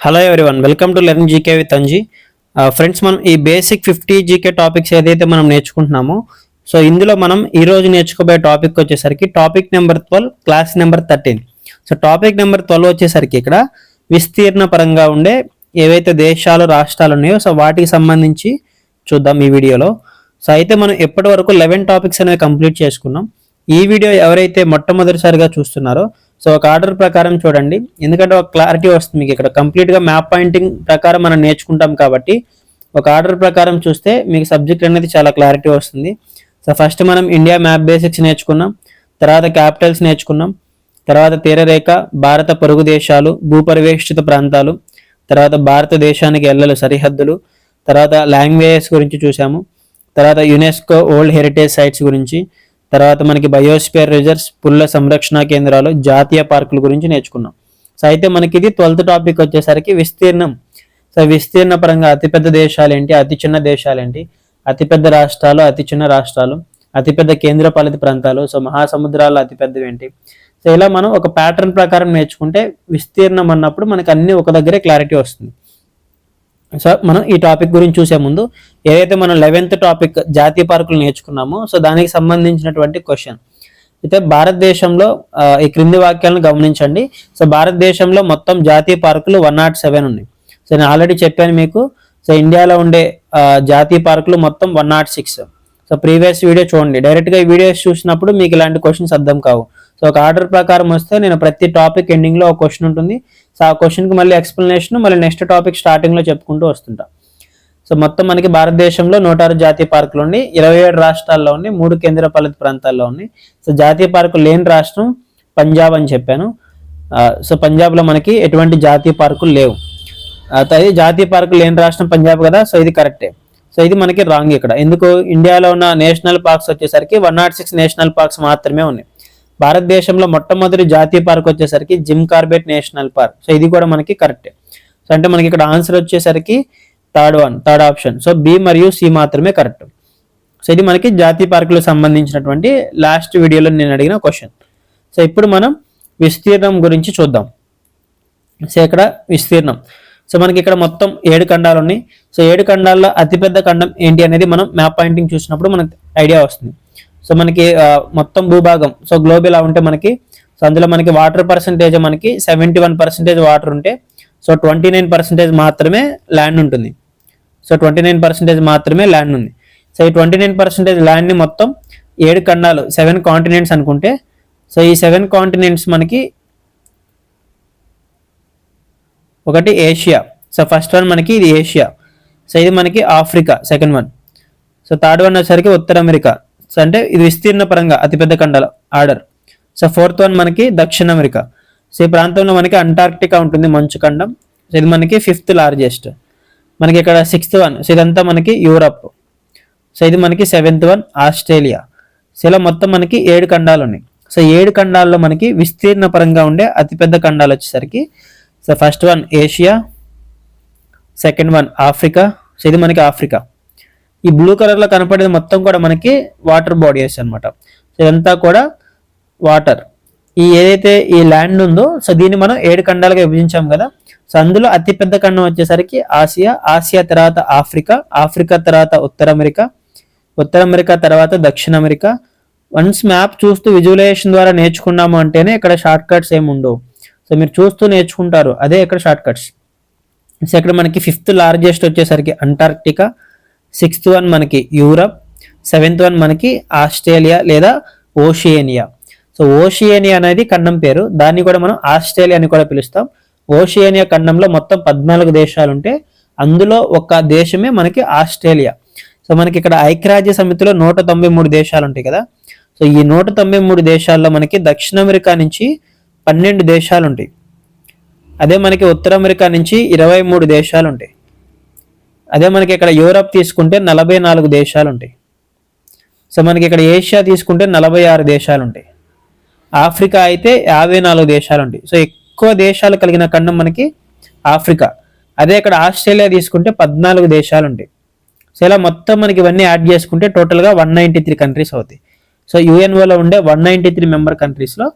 Hello one welcome to learn GK with Anji friends మనం ఈ basic fifty GK topics ఏదైతే మనం నేర్చుకుంటున్నామో so ఇందులో మనం ఈ రోజు నేర్చుకోబోయే టాపిక్ వచ్చేసరికి topic number twelve class number thirteen so topic number twelve వచ్చేసరికి ఇక్కడ విస్తీర్ణ పరంగా ఉండే ఏవైతే దేశాలు రాష్ట్రాలు ఉన్నాయో సో వాటికి సంబంధించి చూద్దాం ఈ వీడియోలో. సో అయితే మనం ఎప్పటి వరకు లెవెన్ టాపిక్స్ అనేవి కంప్లీట్ చేసుకున్నాం. ఈ వీడియో ఎవరైతే మొట్టమొదటిసారిగా చూస్తున్నారో సో ఒక ఆర్డర్ ప్రకారం చూడండి. ఎందుకంటే ఒక క్లారిటీ వస్తుంది మీకు ఇక్కడ. కంప్లీట్గా మ్యాప్ పాయింటింగ్ ప్రకారం మనం నేర్చుకుంటాం కాబట్టి ఒక ఆర్డర్ ప్రకారం చూస్తే మీకు సబ్జెక్ట్ అనేది చాలా క్లారిటీ వస్తుంది. సో ఫస్ట్ మనం ఇండియా మ్యాప్ బేసిక్స్ నేర్చుకున్నాం. తర్వాత క్యాపిటల్స్ నేర్చుకున్నాం. తర్వాత తీరరేఖ భారత పొరుగు దేశాలు భూపరివేష్టిత ప్రాంతాలు తర్వాత భారతదేశానికి ఎల్లలు సరిహద్దులు తర్వాత లాంగ్వేజెస్ గురించి చూసాము తర్వాత యునెస్కో ఓల్డ్ హెరిటేజ్ సైట్స్ గురించి తర్వాత మనకి బయోస్పియర్ రిజర్వ్స్ పుల్ల సంరక్షణ కేంద్రాలు జాతీయ పార్కుల గురించి నేర్చుకున్నాం. సో అయితే మనకి ఇది ట్వెల్త్ టాపిక్ వచ్చేసరికి విస్తీర్ణం. సో విస్తీర్ణ పరంగా అతిపెద్ద దేశాలు ఏంటి అతి చిన్న దేశాలు ఏంటి అతిపెద్ద రాష్ట్రాలు అతి చిన్న రాష్ట్రాలు అతిపెద్ద కేంద్రపాలిత ప్రాంతాలు సో మహాసముద్రాలు అతిపెద్దవి ఏంటి సో ఇలా మనం ఒక ప్యాటర్న్ ప్రకారం నేర్చుకుంటే విస్తీర్ణం అన్నప్పుడు మనకి అన్ని ఒక దగ్గరే క్లారిటీ వస్తుంది. సో మనం ఈ టాపిక్ గురించి చూసే ముందు ఏదైతే మనం లెవెన్త్ టాపిక్ జాతీయ పార్కులు నేర్చుకున్నామో సో దానికి సంబంధించినటువంటి క్వశ్చన్. అయితే భారతదేశంలో ఈ క్రింది వాక్యాలను గమనించండి. సో భారతదేశంలో మొత్తం జాతీయ పార్కులు వన్ నాట్ సెవెన్ ఉన్నాయి. సో నేను ఆల్రెడీ చెప్పాను మీకు సో ఇండియాలో ఉండే జాతీయ పార్కులు మొత్తం one nought six. So previous video చూడండి. డైరెక్ట్గా ఈ వీడియోస్ చూసినప్పుడు మీకు ఇలాంటి క్వశ్చన్స్ అర్థం కావు. సో ఒక ఆర్డర్ ప్రకారం వస్తే నేను ప్రతి టాపిక్ ఎండింగ్లో ఒక క్వశ్చన్ ఉంటుంది. సో ఆ క్వశ్చన్కి మళ్ళీ ఎక్స్ప్లెనేషన్ మళ్ళీ నెక్స్ట్ టాపిక్ స్టార్టింగ్లో చెప్పుకుంటూ వస్తుంటాం. సో మొత్తం మనకి భారతదేశంలో నూట ఆరు జాతీయ పార్కులు ఉన్నాయి ఇరవై ఏడు రాష్ట్రాల్లో ఉన్నాయి మూడు కేంద్రపాలిత ప్రాంతాల్లో ఉన్నాయి. సో జాతీయ పార్కు లేని రాష్ట్రం పంజాబ్ అని చెప్పాను. సో పంజాబ్లో మనకి ఎటువంటి జాతీయ పార్కులు లేవు. అయితే జాతీయ పార్కు లేని రాష్ట్రం పంజాబ్ కదా సో ఇది కరెక్టే సో ఇది మనకి రాంగ్ ఇక్కడ. ఎందుకు? ఇండియాలో ఉన్న నేషనల్ పార్క్స్ వచ్చేసరికి one nought six national parks మాత్రమే ఉన్నాయి. భారతదేశంలో మొట్టమొదటి జాతీయ పార్క్ వచ్చేసరికి Jim Corbett national park. So ఇది కూడా మనకి కరెక్టే. సో అంటే మనకి ఇక్కడ ఆన్సర్ వచ్చేసరికి third one third option. So B మరియు సి మాత్రమే కరెక్ట్. సో ఇది మనకి జాతీయ పార్కులకు సంబంధించినటువంటి లాస్ట్ వీడియోలో నేను అడిగిన క్వశ్చన్. సో ఇప్పుడు మనం విస్తీర్ణం గురించి చూద్దాం. సో ఇక్కడ విస్తీర్ణం. సో మనకి ఇక్కడ మొత్తం ఏడు ఖండాలు ఉన్నాయి. సో ఏడు ఖండాల్లో అతిపెద్ద ఖండం ఏంటి అనేది మనం మ్యాప్ పాయింటింగ్ చూసినప్పుడు మనకు ఐడియా వస్తుంది. సో మనకి మొత్తం భూభాగం సో గ్లోబ్ ఇలా ఉంటే మనకి సో అందులో మనకి వాటర్ పర్సంటేజ్ మనకి సెవెంటీ వన్ పర్సెంటేజ్ వాటర్ ఉంటే సో ట్వంటీ నైన్ పర్సెంటేజ్ మాత్రమే ల్యాండ్ ఉంటుంది. సో ట్వంటీ నైన్ పర్సెంటేజ్ మాత్రమే ల్యాండ్ ఉంది. సో ఈ ట్వంటీ నైన్ పర్సెంటేజ్ ల్యాండ్ని మొత్తం ఏడు ఖండాలు సెవెన్ కాంటినెంట్స్ అనుకుంటే సో ఈ సెవెన్ కాంటినెంట్స్ మనకి ఒకటి ఏషియా. సో ఫస్ట్ వన్ మనకి ఇది ఏషియా. సో ఇది మనకి Africa second one. So third one వచ్చేసరికి ఉత్తర అమెరికా. సో అంటే ఇది విస్తీర్ణ పరంగా అతిపెద్ద ఖండాల ఆర్డర్. సో ఫోర్త్ వన్ మనకి దక్షిణ అమెరికా. సో ఈ ప్రాంతంలో మనకి అంటార్క్టికా ఉంటుంది మంచు ఖండం. సో ఇది మనకి ఫిఫ్త్ లార్జెస్ట్ మనకి ఇక్కడ సిక్స్త్ వన్ సో ఇదంతా మనకి యూరప్. సో ఇది మనకి సెవెంత్ వన్ ఆస్ట్రేలియా. సో ఇలా మొత్తం మనకి ఏడు ఖండాలు ఉన్నాయి. సో ఏడు ఖండాల్లో మనకి విస్తీర్ణ పరంగా ఉండే అతిపెద్ద ఖండాలు వచ్చేసరికి so first one Asia second one Africa. So ఇది మనకి ఆఫ్రికా. ఈ బ్లూ కలర్లో కనపడేది మొత్తం కూడా మనకి వాటర్ బాడీస్ అనమాట సో ఇదంతా కూడా వాటర్ ఈ ఏదైతే ఈ ల్యాండ్ ఉందో సో దీన్ని మనం ఏడు ఖండాలుగా విభజించాం కదా. సో అందులో అతిపెద్ద ఖండం వచ్చేసరికి ఆసియా ఆసియా తర్వాత ఆఫ్రికా ఆఫ్రికా తర్వాత ఉత్తర అమెరికా ఉత్తర అమెరికా తర్వాత దక్షిణ అమెరికా. వన్స్ మ్యాప్ చూస్తూ విజువలైజేషన్ ద్వారా నేర్చుకున్నాము అంటేనే ఇక్కడ షార్ట్ కట్స్ ఏమి ఉండవు. సో మీరు చూస్తూ నేర్చుకుంటారు అదే ఇక్కడ షార్ట్ కట్స్ సో ఇక్కడ మనకి ఫిఫ్త్ లార్జెస్ట్ వచ్చేసరికి అంటార్క్టికా సిక్స్త్ వన్ మనకి యూరప్ సెవెంత్ వన్ మనకి ఆస్ట్రేలియా లేదా ఓషియేనియా. సో ఓషియేనియా అనేది ఖండం పేరు. దాన్ని కూడా మనం ఆస్ట్రేలియా అని కూడా పిలుస్తాం. ఓషియేనియా ఖండంలో మొత్తం పద్నాలుగు దేశాలు ఉంటే అందులో ఒక దేశమే మనకి ఆస్ట్రేలియా. సో మనకి ఇక్కడ ఐక్యరాజ్య సమితిలో నూట తొంభై మూడు దేశాలు ఉంటాయి కదా. సో ఈ నూట తొంభై మూడు దేశాల్లో మనకి దక్షిణ అమెరికా నుంచి పన్నెండు దేశాలు ఉంటాయి అదే మనకి ఉత్తర అమెరికా నుంచి ఇరవై మూడు దేశాలు ఉంటాయి అదే మనకి ఇక్కడ యూరప్ తీసుకుంటే నలభై నాలుగు దేశాలు ఉంటాయి సో మనకి ఇక్కడ ఏషియా తీసుకుంటే నలభై ఆరు దేశాలు ఉంటాయి ఆఫ్రికా అయితే యాభై నాలుగు దేశాలు ఉంటాయి సో ఎక్కువ దేశాలు కలిగిన ఖండం మనకి ఆఫ్రికా. అదే ఇక్కడ ఆస్ట్రేలియా తీసుకుంటే పద్నాలుగు దేశాలు ఉంటాయి సో ఇలా మొత్తం మనకి ఇవన్నీ యాడ్ చేసుకుంటే టోటల్గా వన్ నైంటీ త్రీ కంట్రీస్ అవుతాయి. సో యుఎన్ఓలో ఉండే వన్ నైంటీ త్రీ మెంబర్ కంట్రీస్లో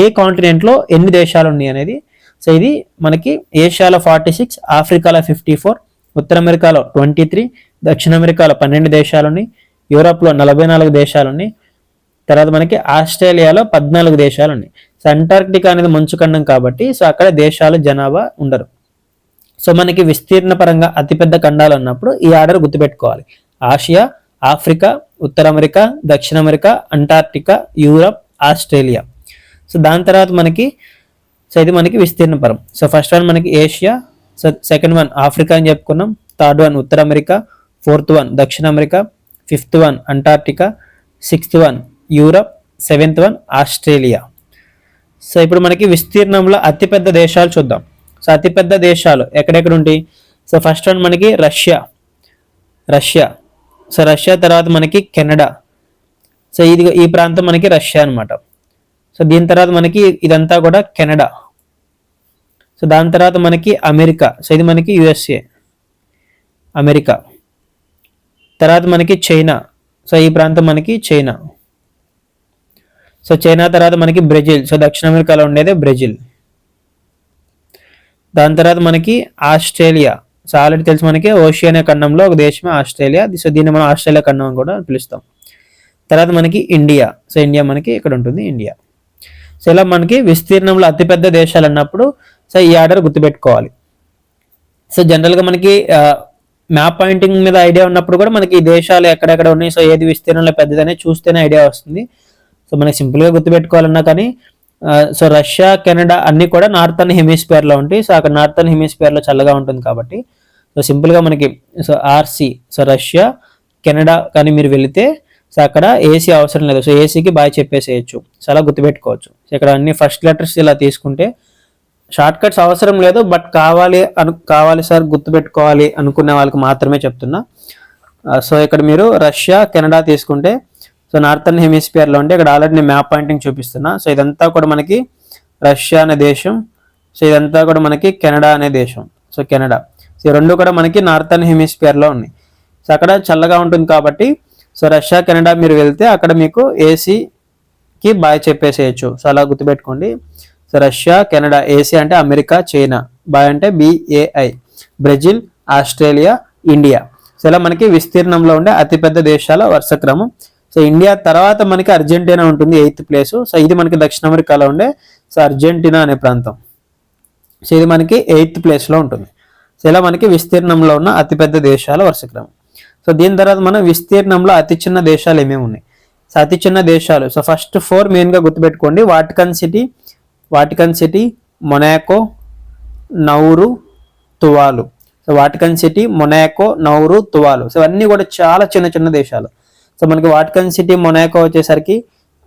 ఏ కాంటినెంట్లో ఎన్ని దేశాలు ఉన్నాయి అనేది. సో ఇది మనకి ఏషియాలో ఫార్టీ సిక్స్ ఆఫ్రికాలో ఫిఫ్టీ ఫోర్ ఉత్తర అమెరికాలో ట్వంటీ త్రీ దక్షిణ అమెరికాలో పన్నెండు దేశాలున్నాయి. యూరోప్లో నలభై నాలుగు దేశాలున్నాయి. తర్వాత మనకి ఆస్ట్రేలియాలో పద్నాలుగు దేశాలు ఉన్నాయి సో అంటార్క్టికా అనేది మంచు ఖండం కాబట్టి సో అక్కడ దేశాలు జనాభా ఉండరు. సో మనకి విస్తీర్ణ పరంగా అతిపెద్ద ఖండాలు అన్నప్పుడు ఈ ఆర్డర్ గుర్తుపెట్టుకోవాలి. ఆసియా ఆఫ్రికా ఉత్తర అమెరికా దక్షిణ America Antarctica Europe Australia. So దాని తర్వాత మనకి సో ఇది మనకి విస్తీర్ణ పరం సో ఫస్ట్ వన్ మనకి Asia so second one Africa అని చెప్పుకున్నాం. థర్డ్ వన్ ఉత్తర అమెరికా ఫోర్త్ వన్ దక్షిణ America fifth one Antarctica sixth one Europe seventh one Australia so ఇప్పుడు మనకి విస్తీర్ణంలో అతిపెద్ద దేశాలు చూద్దాం. సో అతిపెద్ద దేశాలు ఎక్కడెక్కడ ఉంటాయి? సో ఫస్ట్ వన్ మనకి రష్యా రష్యా సో రష్యా తర్వాత మనకి కెనడా సో ఇది ఈ ప్రాంతం మనకి రష్యా అన్నమాట. సో దీని తర్వాత మనకి ఇదంతా కూడా కెనడా సో దాని తర్వాత మనకి అమెరికా. సో ఇది మనకి యుఎస్ఏ. అమెరికా. తర్వాత మనకి చైనా. సో ఈ ప్రాంతం మనకి చైనా. సో చైనా తర్వాత మనకి బ్రెజిల్. సో దక్షిణ అమెరికాలో ఉండేదే బ్రెజిల్. దాని తర్వాత మనకి ఆస్ట్రేలియా. సో ఆల్రెడీ తెలుసు మనకి ఓషియానియా ఖండంలో ఒక దేశమే ఆస్ట్రేలియా. సో దీన్ని మనం ఆస్ట్రేలియా ఖండం అని కూడా పిలుస్తాం. తర్వాత మనకి ఇండియా. సో ఇండియా మనకి ఇక్కడ ఉంటుంది ఇండియా. సో ఇలా మనకి విస్తీర్ణంలో అతిపెద్ద దేశాలు అన్నప్పుడు సో ఈ ఆర్డర్ గుర్తుపెట్టుకోవాలి. సో జనరల్గా మనకి మ్యాప్ పాయింటింగ్ మీద ఐడియా ఉన్నప్పుడు కూడా మనకి ఈ దేశాలు ఎక్కడెక్కడ ఉన్నాయి సో ఏది విస్తీర్ణంలో పెద్దదనే చూస్తేనే ఐడియా వస్తుంది. సో మనకి సింపుల్గా గుర్తుపెట్టుకోవాలన్నా కానీ సో రష్యా కెనడా అన్ని కూడా నార్థన్ హెమిస్ఫియర్లో ఉంటాయి. సో అక్కడ నార్థన్ హెమిస్ఫియర్లో చల్లగా ఉంటుంది కాబట్టి. సో సింపుల్గా మనకి so RC so Russia Canada కానీ మీరు వెళితే సో అక్కడ ఏసీ అవసరం లేదు. సో ఏసీకి బాగా చెప్పేసేయచ్చు. సో అలా గుర్తుపెట్టుకోవచ్చు. ఇక్కడ అన్ని ఫస్ట్ లెటర్స్ ఇలా తీసుకుంటే షార్ట్ కట్స్ అవసరం లేదు బట్ కావాలి అను కావాలి సార్ గుర్తుపెట్టుకోవాలి అనుకునే వాళ్ళకి మాత్రమే చెప్తున్నా. సో ఇక్కడ మీరు రష్యా కెనడా తీసుకుంటే సో నార్థన్ హెమిస్ఫియర్లో ఉంటే ఇక్కడ ఆల్రెడీ నేను మ్యాప్ పాయింటింగ్ చూపిస్తున్నా. సో ఇదంతా కూడా మనకి రష్యా అనే దేశం సో ఇదంతా కూడా మనకి కెనడా అనే దేశం సో కెనడా. సో రెండు కూడా మనకి నార్థన్ హెమిస్ఫియర్లో ఉన్నాయి. సో అక్కడ చల్లగా ఉంటుంది కాబట్టి సో రష్యా కెనడా మీరు వెళ్తే అక్కడ మీకు ఏసీకి బాయ్ చెప్పేసేయచ్చు. సో అలా గుర్తుపెట్టుకోండి. సో రష్యా కెనడా ఏసీ అంటే అమెరికా చైనా. బాయ్ అంటే BAI Brazil Australia India. So ఇలా మనకి విస్తీర్ణంలో ఉండే అతిపెద్ద దేశాల వరుస క్రమం. సో ఇండియా తర్వాత మనకి అర్జెంటీనా ఉంటుంది ఎయిత్ ప్లేస్. సో ఇది మనకి దక్షిణ అమెరికాలో ఉండే సో అర్జెంటీనా అనే ప్రాంతం. సో ఇది మనకి ఎయిత్ ప్లేస్లో ఉంటుంది. సో ఇలా మనకి విస్తీర్ణంలో ఉన్న అతిపెద్ద దేశాల వరుస క్రమం. సో దీని తర్వాత మనం విస్తీర్ణంలో అతి చిన్న దేశాలు ఏమేమి ఉన్నాయి? సో అతి చిన్న దేశాలు. సో ఫస్ట్ ఫోర్ మెయిన్గా గుర్తుపెట్టుకోండి. Vatican city Vatican city Monaco Nauru Tuvalu so Vatican city Monaco Nauru Tuvalu so అన్నీ కూడా చాలా చిన్న చిన్న దేశాలు. సో మనకి వాటికన్ సిటీ మొనాకో వచ్చేసరికి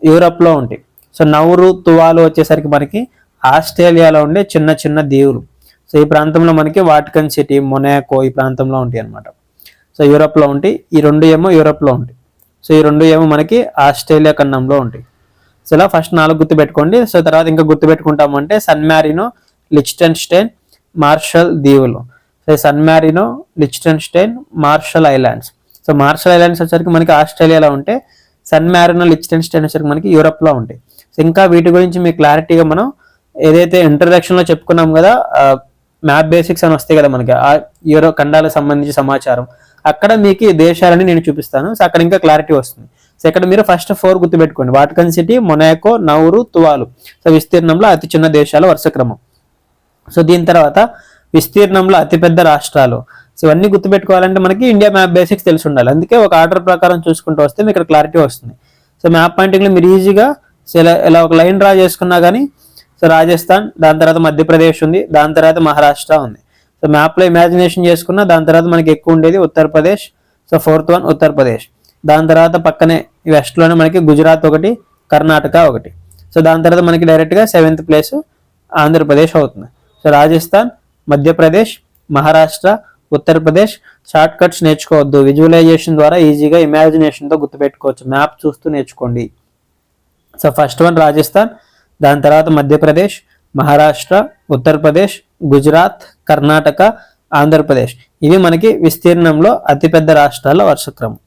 యూరప్లో ఉంటాయి. సో నౌరు తువాలు వచ్చేసరికి మనకి ఆస్ట్రేలియాలో ఉండే చిన్న చిన్న దీవులు. సో ఈ ప్రాంతంలో మనకి వాటికన్ సిటీ మొనాకో ఈ ప్రాంతంలో ఉంటాయి అన్నమాట. సో యూరప్లో ఉంటాయి. ఈ రెండు ఏమో యూరప్లో ఉంటాయి. సో ఈ రెండు ఏమో మనకి ఆస్ట్రేలియా ఖండంలో ఉంటాయి. సో ఇలా ఫస్ట్ నాలుగు గుర్తు పెట్టుకోండి. సో తర్వాత ఇంకా గుర్తు పెట్టుకుంటామంటే San Marino Liechtenstein Marshall దీవులు so San Marino Liechtenstein Marshall islands so Marshall islands వచ్చేసరికి మనకి ఆస్ట్రేలియాలో ఉంటే సన్ మ్యారినో లిచ్టన్ స్టైన్ వచ్చేసరికి మనకి యూరప్లో ఉంటాయి. సో ఇంకా వీటి గురించి మీకు క్లారిటీగా మనం ఏదైతే ఇంట్రడక్షన్లో చెప్పుకున్నాం కదా మ్యాప్ బేసిక్స్ అని వస్తాయి కదా మనకి ఆ యూరో ఖండాలకు సంబంధించి సమాచారం. అక్కడ మీకు దేశాలని నేను చూపిస్తాను. సో అక్కడ ఇంకా క్లారిటీ వస్తుంది. సో ఇక్కడ మీరు ఫస్ట్ ఫోర్ గుర్తుపెట్టుకోండి. Vatican city Monaco Nauru Tuvalu so విస్తీర్ణంలో అతి చిన్న దేశాల వరుస క్రమం. సో దీని తర్వాత విస్తీర్ణంలో అతిపెద్ద రాష్ట్రాలు. సో ఇవన్నీ గుర్తుపెట్టుకోవాలంటే మనకి ఇండియా మ్యాప్ బేసిక్స్ తెలిసి ఉండాలి. అందుకే ఒక ఆర్డర్ ప్రకారం చూసుకుంటూ వస్తే మీకు ఇక్కడ క్లారిటీ వస్తుంది. సో మ్యాప్ పాయింటింగ్లో మీరు ఈజీగా సో ఇలా ఇలా ఒక లైన్ డ్రా చేసుకున్నా కానీ సో రాజస్థాన్ దాని తర్వాత మధ్యప్రదేశ్ ఉంది. దాని తర్వాత మహారాష్ట్ర ఉంది. సో మ్యాప్లో ఇమాజినేషన్ చేసుకున్న దాని తర్వాత మనకి ఎక్కువ ఉండేది Uttar Pradesh. So fourth one Uttar Pradesh. దాని తర్వాత పక్కనే వెస్ట్లోనే మనకి గుజరాత్ ఒకటి కర్ణాటక ఒకటి. సో దాని తర్వాత మనకి డైరెక్ట్గా సెవెంత్ ప్లేస్ ఆంధ్రప్రదేశ్ అవుతుంది. So Rajasthan Madhya Pradesh Maharashtra Uttar Pradesh short cuts నేర్చుకోవద్దు. Visualisation ద్వారా ఈజీగా ఇమాజినేషన్తో గుర్తుపెట్టుకోవచ్చు. మ్యాప్ చూస్తూ నేర్చుకోండి. సో ఫస్ట్ వన్ రాజస్థాన్ దాని తర్వాత మధ్యప్రదేశ్ మహారాష్ట్ర ఉత్తరప్రదేశ్ గుజరాత్ కర్ణాటక ఆంధ్రప్రదేశ్. ఇవి మనకి విస్తీర్ణంలో అతిపెద్ద రాష్ట్రాల వర్షక్రమం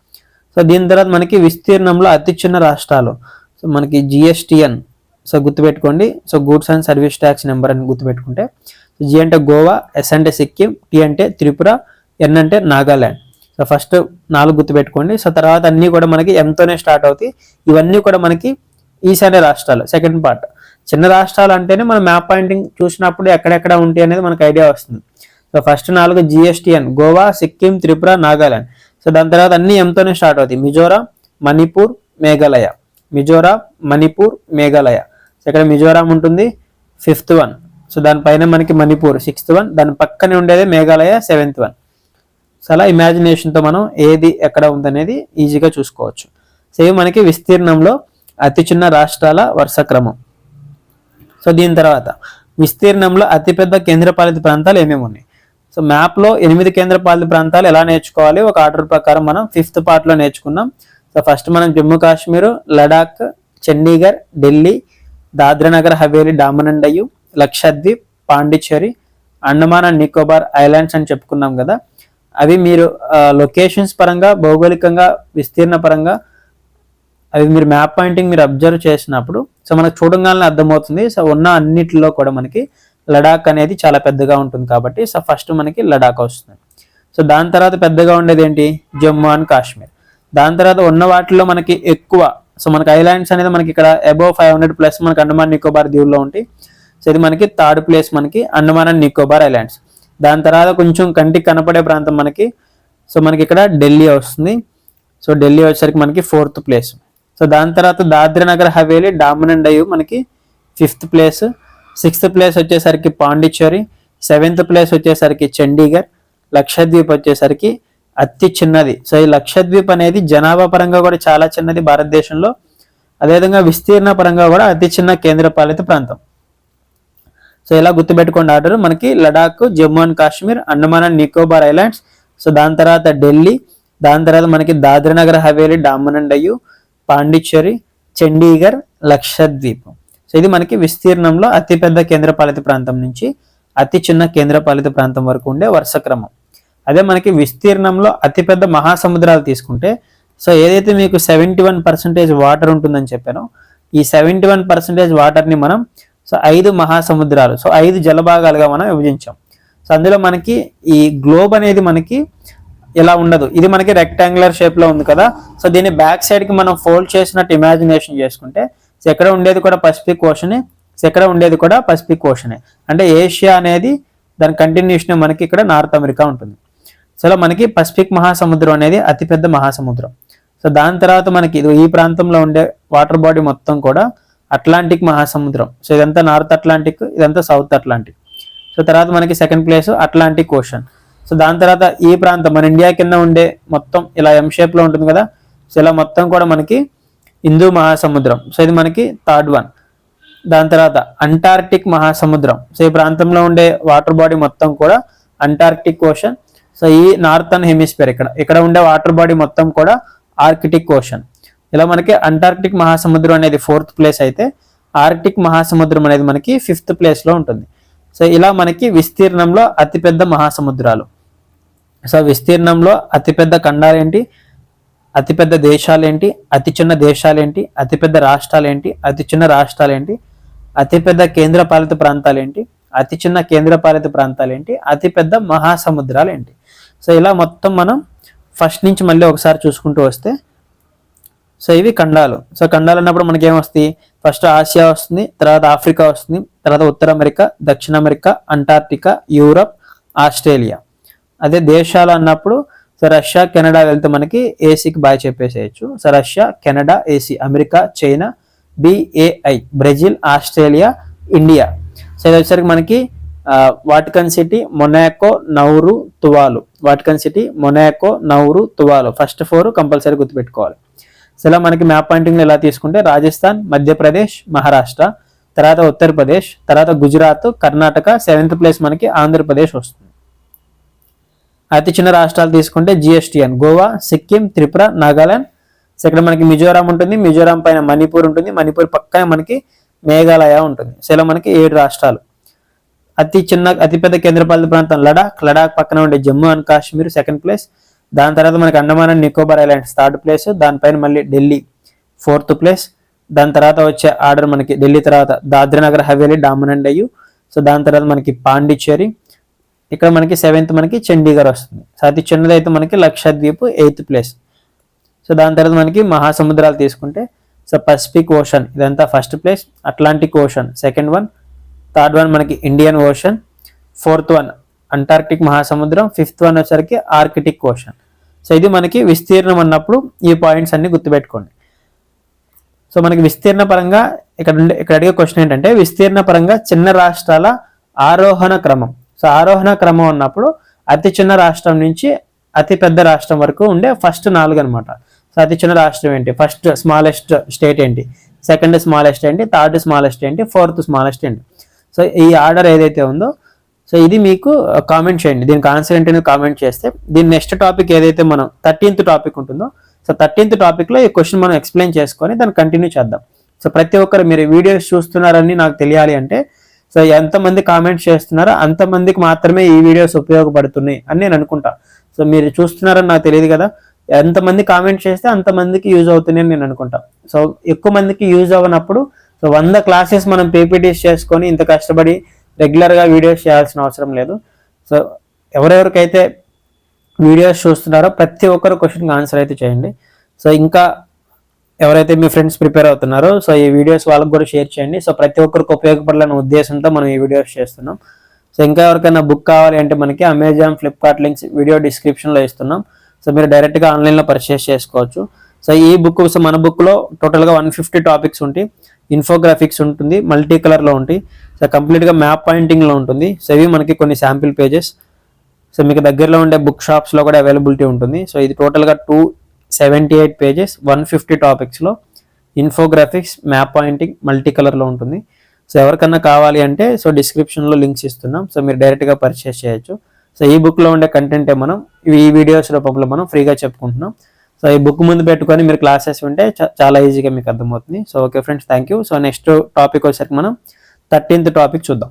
సో దీని తర్వాత మనకి విస్తీర్ణంలో అతి చిన్న రాష్ట్రాలు. సో మనకి జిఎస్టిఎన్ సో గుర్తుపెట్టుకోండి. So goods and service tax number అని గుర్తుపెట్టుకుంటే. జి అంటే గోవా ఎస్ అంటే సిక్కిం టి అంటే త్రిపుర ఎన్ అంటే నాగాల్యాండ్ సో ఫస్ట్ నాలుగు గుర్తుపెట్టుకోండి. సో తర్వాత అన్నీ కూడా మనకి ఎంతోనే స్టార్ట్ అవుతాయి. ఇవన్నీ కూడా మనకి ఈశాన్య రాష్ట్రాలు సెకండ్ పార్ట్. చిన్న రాష్ట్రాలు అంటేనే మనం మ్యాప్ పాయింటింగ్ చూసినప్పుడు ఎక్కడెక్కడ ఉంటాయి అనేది మనకు ఐడియా వస్తుంది. సో ఫస్ట్ నాలుగు జిఎస్టిఎన్ గోవా సిక్కిం త్రిపుర నాగాలాండ్. సో దాని తర్వాత అన్ని ఎంతోనే స్టార్ట్ అవుతాయి. మిజోరా మణిపూర్ మేఘాలయ. మిజోరా మణిపూర్ మేఘాలయ. సో ఇక్కడ మిజోరాం ఉంటుంది ఫిఫ్త్ వన్ సో దానిపైన మనకి మణిపూర్ సిక్స్త్ వన్ దాని పక్కనే ఉండేది మేఘాలయ సెవెంత్ వన్ సో అలా ఇమాజినేషన్తో మనం ఏది ఎక్కడ ఉందనేది ఈజీగా చూసుకోవచ్చు. సేమ్ మనకి విస్తీర్ణంలో అతి చిన్న రాష్ట్రాల వరుస క్రమం. సో దీని తర్వాత విస్తీర్ణంలో అతిపెద్ద కేంద్రపాలిత ప్రాంతాలు ఏమేమి ఉన్నాయి? సో మ్యాప్లో ఎనిమిది కేంద్రపాలిత ప్రాంతాలు ఎలా నేర్చుకోవాలి? ఒక ఆర్డర్ ప్రకారం మనం ఫిఫ్త్ పార్ట్లో నేర్చుకున్నాం. సో ఫస్ట్ మనం జమ్మూ కాశ్మీర్ లడాక్ చండీగఢ్ ఢిల్లీ దాద్రానగర్ హవేలీ డామన్ డయ్యు లక్షద్వీప్ పాండిచ్చేరి అండమాన్ అండ్ నికోబార్ ఐలాండ్స్ అని చెప్పుకున్నాం కదా. అవి మీరు లొకేషన్స్ పరంగా భౌగోళికంగా విస్తీర్ణ పరంగా అవి మీరు మ్యాప్ పాయింటింగ్ మీరు అబ్జర్వ్ చేసినప్పుడు సో మనకు చూడంగానే అర్థమవుతుంది. సో ఉన్న అన్నిటిలో కూడా మనకి లడాక్ అనేది చాలా పెద్దగా ఉంటుంది కాబట్టి సో ఫస్ట్ మనకి లడాక్ వస్తుంది. సో దాని తర్వాత పెద్దగా ఉండేది ఏంటి? జమ్మూ అండ్ కాశ్మీర్. దాని తర్వాత ఉన్న వాటిలో మనకి ఎక్కువ సో మనకి ఐలాండ్స్ అనేది మనకి ఇక్కడ అబౌవ్ ఫైవ్ హండ్రెడ్ ప్లస్ మనకి అండమాన్ నికోబార్ దీవుల్లో ఉంటాయి సో ఇది మనకి థర్డ్ ప్లేస్ మనకి అండమాన్ అండ్ నికోబార్ ఐలాండ్స్. దాని తర్వాత కొంచెం కంటికి కనపడే ప్రాంతం మనకి సో మనకి ఇక్కడ ఢిల్లీ వస్తుంది. సో ఢిల్లీ వచ్చేసరికి మనకి ఫోర్త్ ప్లేస్ సో దాని తర్వాత దాద్రి నగర్ హవేలీ డామినెంట్ అయ్యి మనకి ఫిఫ్త్ ప్లేస్ సిక్స్త్ ప్లేస్ వచ్చేసరికి పాండిచ్చేరి సెవెంత్ ప్లేస్ వచ్చేసరికి చండీగఢ్ లక్షద్వీప్ వచ్చేసరికి అతి చిన్నది. సో ఈ లక్షద్వీప్ అనేది జనాభా పరంగా కూడా చాలా చిన్నది భారతదేశంలో. అదేవిధంగా విస్తీర్ణ పరంగా కూడా అతి చిన్న కేంద్రపాలిత ప్రాంతం. సో ఇలా గుర్తుపెట్టుకోండి ఆర్డర్. మనకి Ladakh Jammu and Kashmir Andaman and Nicobar islands. So దాని తర్వాత ఢిల్లీ దాని తర్వాత మనకి దాద్రానగర్ హవేలీ డామన్ అండ్ డయ్యు పాండిచ్చేరి చండీగఢ్ లక్షద్వీప్. సో ఇది మనకి విస్తీర్ణంలో అతిపెద్ద కేంద్రపాలిత ప్రాంతం నుంచి అతి చిన్న కేంద్రపాలిత ప్రాంతం వరకు ఉండే వరుస క్రమం. అదే మనకి విస్తీర్ణంలో అతిపెద్ద మహాసముద్రాలు తీసుకుంటే సో ఏదైతే మీకు సెవెంటీ వన్ పర్సెంటేజ్ వాటర్ ఉంటుందని చెప్పానో ఈ సెవెంటీ వన్ పర్సెంటేజ్ వాటర్ని మనం సో ఐదు మహాసముద్రాలు సో ఐదు జలభాగాలుగా మనం విభజించాం. సో అందులో మనకి ఈ గ్లోబ్ అనేది మనకి ఇలా ఉండదు. ఇది మనకి రెక్టాంగులర్ షేప్లో ఉంది కదా సో దీన్ని బ్యాక్ సైడ్కి మనం ఫోల్డ్ చేసినట్టు ఇమాజినేషన్ చేసుకుంటే సో ఎక్కడ ఉండేది కూడా పసిఫిక్ ఓషనే సో ఎక్కడ ఉండేది కూడా పసిఫిక్ ఓషనే అంటే ఏషియా అనేది దాని కంటిన్యూషన్ మనకి ఇక్కడ నార్త్ అమెరికా ఉంటుంది. సో మనకి పసిఫిక్ మహాసముద్రం అనేది అతిపెద్ద మహాసముద్రం. సో దాని తర్వాత మనకి ఇది ఈ ప్రాంతంలో ఉండే వాటర్ బాడీ మొత్తం కూడా అట్లాంటిక్ మహాసముద్రం. సో ఇదంతా నార్త్ అట్లాంటిక్ ఇదంతా సౌత్ అట్లాంటిక్. సో తర్వాత మనకి second place Atlantic ocean. So దాని తర్వాత ఈ ప్రాంతం మన ఇండియా కింద ఉండే మొత్తం ఇలా ఎం షేప్లో ఉంటుంది కదా. సో ఇలా మొత్తం కూడా మనకి హిందూ మహాసముద్రం. సో ఇది మనకి థర్డ్ వన్. దాని తర్వాత అంటార్క్టిక్ మహాసముద్రం. సో ఈ ప్రాంతంలో ఉండే వాటర్ బాడీ మొత్తం కూడా అంటార్క్టిక్ ఓషన్. సో ఈ నార్థన్ హెమిస్ఫియర్ ఇక్కడ ఇక్కడ ఉండే వాటర్ బాడీ మొత్తం కూడా ఆర్కిటిక్ ఓషన్. ఇలా మనకి అంటార్క్టిక్ మహాసముద్రం అనేది ఫోర్త్ ప్లేస్ అయితే ఆర్కిటిక్ మహాసముద్రం అనేది మనకి ఫిఫ్త్ ప్లేస్లో ఉంటుంది. సో ఇలా మనకి విస్తీర్ణంలో అతిపెద్ద మహాసముద్రాలు. సో విస్తీర్ణంలో అతిపెద్ద ఖండాలు ఏంటి? అతిపెద్ద దేశాలు ఏంటి అతి చిన్న దేశాలు ఏంటి అతిపెద్ద రాష్ట్రాలు ఏంటి అతి చిన్న రాష్ట్రాలు ఏంటి అతిపెద్ద కేంద్ర పాలిత ప్రాంతాలు ఏంటి అతి చిన్న కేంద్ర పాలిత ప్రాంతాలు ఏంటి అతిపెద్ద మహాసముద్రాలు ఏంటి సో ఇలా మొత్తం మనం ఫస్ట్ నుంచి మళ్ళీ ఒకసారి చూసుకుంటూ వస్తే సో ఇవి ఖండాలు. సో ఖండాలు అన్నప్పుడు మనకి ఏమొస్తాయి ఫస్ట్ ఆసియా వస్తుంది తర్వాత ఆఫ్రికా వస్తుంది తర్వాత ఉత్తర అమెరికా దక్షిణ అమెరికా అంటార్క్టికా యూరప్ ఆస్ట్రేలియా. అదే దేశాలు అన్నప్పుడు సో రష్యా కెనడా వెళ్తే మనకి ఏసీకి boy చెప్పేసేయచ్చు. So Russia Canada AC America China BAI Brazil Australia India. So ఇది వచ్చేసరికి మనకి Vatican city Monaco Nauru Tuvalu. Vatican city Monaco Nauru Tuvalu. First four compulsory గుర్తుపెట్టుకోవాలి. సో ఇలా మనకి మ్యాప్ పాయింటింగ్ ఎలా తీసుకుంటే రాజస్థాన్ మధ్యప్రదేశ్ మహారాష్ట్ర తర్వాత ఉత్తరప్రదేశ్ తర్వాత గుజరాత్ కర్ణాటక సెవెంత్ ప్లేస్ మనకి ఆంధ్రప్రదేశ్ వస్తుంది. అతి చిన్న రాష్ట్రాలు తీసుకుంటే జిఎస్టిఎన్ గోవా సిక్కిం త్రిపుర నాగాలాండ్. ఇక్కడ మనకి మిజోరాం ఉంటుంది. మిజోరాం పైన మణిపూర్ ఉంటుంది. మణిపూర్ పక్కన మనకి మేఘాలయ ఉంటుంది. సో ఇలా మనకి ఏడు రాష్ట్రాలు. అతి చిన్న అతిపెద్ద కేంద్రపాలిత ప్రాంతం లడాక్. లడాక్ పక్కన ఉండే Jammu and Kashmir second place. దాని తర్వాత మనకి Andaman and Nicobar islands third place. దానిపైన మళ్ళీ ఢిల్లీ ఫోర్త్ ప్లేస్. దాని తర్వాత వచ్చే ఆర్డర్ మనకి ఢిల్లీ తర్వాత దాద్రానగర్ హవేలీ డామినెంట్ అయ్యు సో దాని తర్వాత మనకి పాండిచ్చేరి. ఇక్కడ మనకి సెవెంత్ మనకి చండీగఢ్ వస్తుంది. సో అతి చిన్నది అయితే మనకి లక్షద్వీప్ ఎయిత్ ప్లేస్. సో దాని తర్వాత మనకి మహాసముద్రాలు తీసుకుంటే సో పసిఫిక్ ఓషన్ ఇదంతా first place Atlantic ocean second one third one మనకి Indian ocean fourth one Antarctic మహాసముద్రం ఫిఫ్త్ వన్ వచ్చరికి ఆర్కిటిక్ ఓషన్ సో ఇది మనకి విస్తీర్ణం అన్నప్పుడు ఈ పాయింట్స్ అన్ని గుర్తుపెట్టుకోండి. సో మనకి విస్తీర్ణ పరంగా ఇక్కడ ఉండే- ఇక్కడ అడిగే క్వశ్చన్ ఏంటంటే విస్తీర్ణ పరంగా చిన్న రాష్ట్రాల ఆరోహణ క్రమం. సో ఆరోహణ క్రమం అన్నప్పుడు అతి చిన్న రాష్ట్రం నుంచి అతి పెద్ద రాష్ట్రం వరకు ఉండే ఫస్ట్ నాలుగు అనమాట సో అతి చిన్న రాష్ట్రం ఏంటి? ఫస్ట్ స్మాలెస్ట్ స్టేట్ ఏంటి? సెకండ్ స్మాలెస్ట్ ఏంటి? థర్డ్ స్మాలెస్ట్ ఏంటి? ఫోర్త్ స్మాలెస్ట్ ఏంటి? సో ఈ ఆర్డర్ ఏదైతే ఉందో సో ఇది మీకు కామెంట్ చేయండి. దీనికి ఆన్సర్ ఏంటని కామెంట్ చేస్తే దీని నెక్స్ట్ టాపిక్ ఏదైతే మనం థర్టీన్త్ టాపిక్ ఉంటుందో సో థర్టీన్త్ టాపిక్లో ఈ క్వశ్చన్ మనం ఎక్స్ప్లెయిన్ చేసుకొని దాన్ని కంటిన్యూ చేద్దాం. సో ప్రతి ఒక్కరు మీరు వీడియోస్ చూస్తున్నారని నాకు తెలియాలి అంటే సో ఎంతమంది కామెంట్స్ చేస్తున్నారో అంతమందికి మాత్రమే ఈ వీడియోస్ ఉపయోగపడుతున్నాయి అని నేను అనుకుంటా. సో మీరు చూస్తున్నారని నాకు తెలియదు కదా. ఎంతమంది కామెంట్ చేస్తే అంతమందికి యూజ్ అవుతున్నాయని నేను అనుకుంటా. సో ఎక్కువ మందికి యూజ్ అవ్వనప్పుడు సో వంద క్లాసెస్ మనం పీపీటీస్ చేసుకొని ఇంత కష్టపడి రెగ్యులర్గా వీడియోస్ చేయాల్సిన అవసరం లేదు. సో ఎవరెవరికైతే వీడియోస్ చూస్తున్నారో ప్రతి ఒక్కరు క్వశ్చన్కి ఆన్సర్ అయితే చేయండి. సో ఇంకా ఎవరైతే మీ ఫ్రెండ్స్ ప్రిపేర్ అవుతున్నారో సో ఈ వీడియోస్ వాళ్ళకి కూడా షేర్ చేయండి. సో ప్రతి ఒక్కరికి ఉపయోగపడాలనే ఉద్దేశంతో మనం ఈ వీడియోస్ చేస్తున్నాం. సో ఇంకా ఎవరికైనా బుక్ కావాలి అంటే మనకి అమెజాన్ ఫ్లిప్కార్ట్ లింక్స్ వీడియో డిస్క్రిప్షన్లో ఇస్తున్నాం. సో మీరు డైరెక్ట్గా ఆన్లైన్లో పర్చేస్ చేసుకోవచ్చు. సో ఈ బుక్ సో మన బుక్లో టోటల్గా వన్ ఫిఫ్టీ టాపిక్స్ ఉంటాయి. ఇన్ఫోగ్రాఫిక్స్ ఉంటుంది మల్టీ కలర్లో ఉంటాయి. సో కంప్లీట్గా మ్యాప్ పాయింటింగ్లో ఉంటుంది. సో ఇవి మనకి కొన్ని శాంపిల్ పేజెస్. సో మీకు దగ్గరలో ఉండే బుక్ షాప్స్లో కూడా అవైలబిలిటీ ఉంటుంది. సో ఇది టోటల్గా two seventy eight pages one fifty టాపిక్స్లో infographics map pointing multi కలర్లో ఉంటుంది. సో ఎవరికన్నా కావాలి అంటే సో డిస్క్రిప్షన్లో లింక్స్ ఇస్తున్నాం. సో మీరు డైరెక్ట్గా పర్చేస్ చేయొచ్చు. సో ఈ బుక్లో ఉండే కంటెంటే మనం ఈ వీడియోస్ రూపంలో మనం ఫ్రీగా చెప్పుకుంటున్నాం. సో ఈ బుక్ ముందు పెట్టుకొని మీరు క్లాసెస్ ఉంటే చా- చాలా ఈజీగా మీకు అర్థమవుతుంది. So okay friends thank you so next topic వచ్చేసరికి మనం థర్టీన్త్ టాపిక్ చూద్దాం.